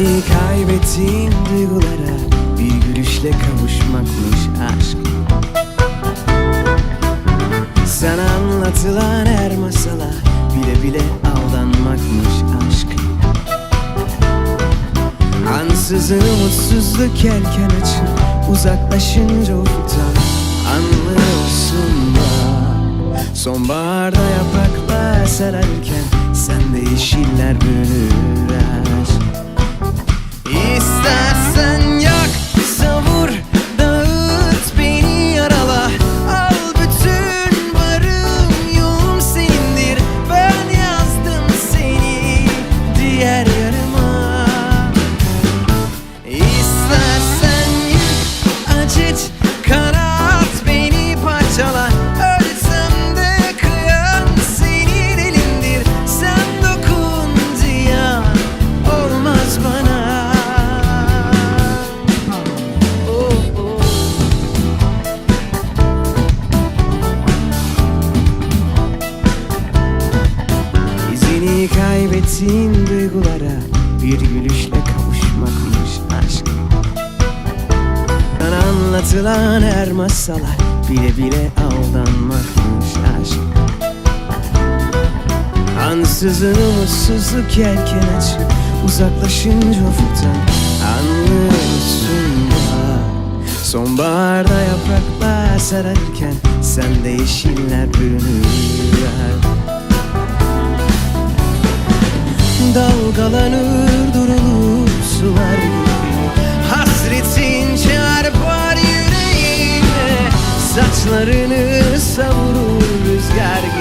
İzini kaybettiğin duygulara Bir gülüşle kavuşmakmış aşk. Sana anlatılan her masala Bile bile aldanmakmış aşk. Ansızın umutsuzluk yelken açıp Uzaklaşınca ufuktan Anlıyorsun da. Sonbaharda yapraklar sararken Sen de yeşiller bürünür aşk kaybettiğin duygulara Bir gülüşle kavuşmakmış aşk. Sana anlatılan her masala Bile bile aldanmakmış aşk. Ansızın umutsuzluk yelken açıp Uzaklaşınca ufuktan Anlıyorsun da Sonbaharda yapraklar sararken Sen de yeşiller bürünür dalgalanır durulur sular. Hasretin çarpar yüreğime Saçlarını savurur rüzgar gibi.